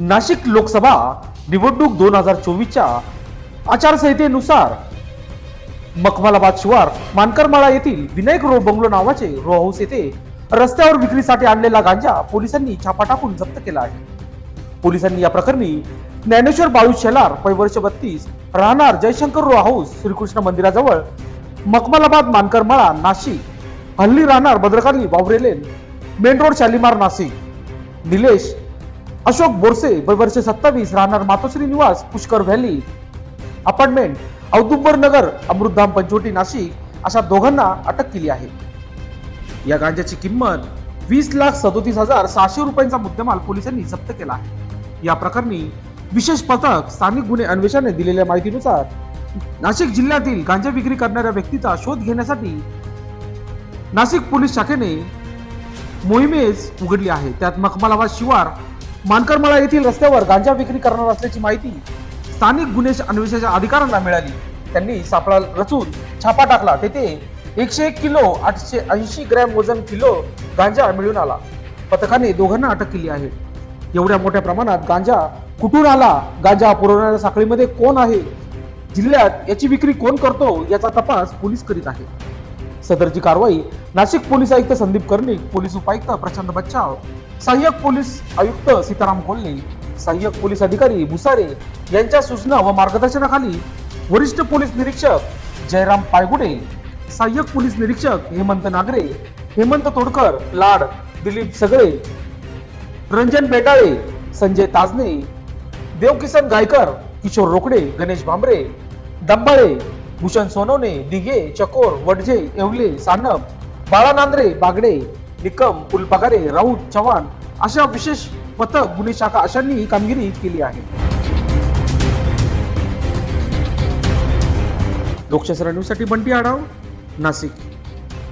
नाशिक लोकसभा निवडणूक दोन हजार चोवीसच्या आचारसंहितेनुसार मखमालाबाद शिवार मानकरमाळा येथील विनायक रो बंगलो नावाचे रो हाऊस येथे रस्त्यावर विक्रीसाठी आणलेला गांजा पोलिसांनी छापा टाकून जप्त केला आहे. पोलिसांनी या प्रकरणी ज्ञानेश्वर बाळू शेलार वर्ष बत्तीस राहणार जयशंकर रो हाऊस श्रीकृष्ण मंदिराजवळ मखमालाबाद मानकरमाळा नाशिक हल्ली राहणार भद्रकाली वावरेलेन मेन रोड शालिमार नाशिक. निलेश अशोक बोरसे वय वर्ष सत्तावीस राहणार मातोश्री निवास पुष्कर व्हॅली. अपार्टमेंट औदुंबर नगर अमृतधाम पंचवटी नाशिक अशा दोघांना अटक केली आहे. या गांजाची किंमत वीस लाख सदोतीस हजार सहाशे रुपयांचा मुद्देमाल पोलिसांनी जप्त केला आहे. या प्रकरणी विशेष पथक स्थानिक गुन्हे अन्वेषणाने दिलेल्या माहितीनुसार नाशिक जिल्ह्यातील गांजा विक्री करणाऱ्या व्यक्तीचा शोध घेण्यासाठी नाशिक पोलीस शाखेने मोहिमेस उघडली आहे. त्यात मखमलाबाद शिवार मानकरमाळा येथील रस्त्यावर गांजा विक्री करणार असल्याची माहिती स्थानिक गुन्हे अन्वेषणाच्या अधिकाऱ्यांना मिळाली. त्यांनी सापळा रचून छापा टाकला. तेथे एकशे एक किलो आठशे ऐंशी ग्रॅम वजन किलो गांजा मिळून आला. पथकाने दोघांना अटक केली आहे. एवढ्या मोठ्या प्रमाणात गांजा कुठून आला? गांजा पुरवणाऱ्या साखळीमध्ये कोण आहे? जिल्ह्यात याची विक्री कोण करतो? याचा तपास पोलीस करीत आहे. सदरची कारवाई नाशिक पोलीस आयुक्त संदीप कर्णिक पोलीस उपायुक्त प्रशांत बच्चाव सहाय्यक पोलीस आयुक्त सीताराम कोल्हे सहाय्यक पोलीस अधिकारी भुसारे यांच्या सूचना व मार्गदर्शनाखाली वरिष्ठ पोलीस निरीक्षक जयराम पायगुडे सहाय्यक पोलीस निरीक्षक हेमंत नागरे हेमंत तोडकर लाड दिलीप सगळे रंजन बेटाळे संजय ताजने देवकिसन गायकर किशोर रोकडे गणेश भांबरे दंबाळे भूषण सोनवणे दिघे चकोर वडजे येवले सानप बाळा नांद्रे बागडे निकम फुलपगारे राऊत चव्हाण अशा विशेष पथक गुन्हे शाखा अशांनी ही कामगिरी केली आहे. लोकशास्त्र न्यूजसाठी बंटी आढाव नाशिक.